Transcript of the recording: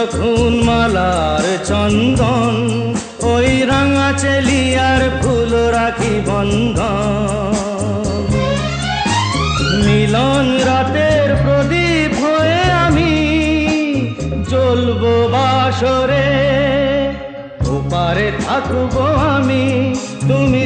যখন মালার চন্দন, ওই রাঙা চেলিয়ার ফুল রাখি বন্ধন। মিলন রাতের প্রদীপ হয়ে আমি জ্বলবো বাসরে, ওপারে থাকব আমি, তুমি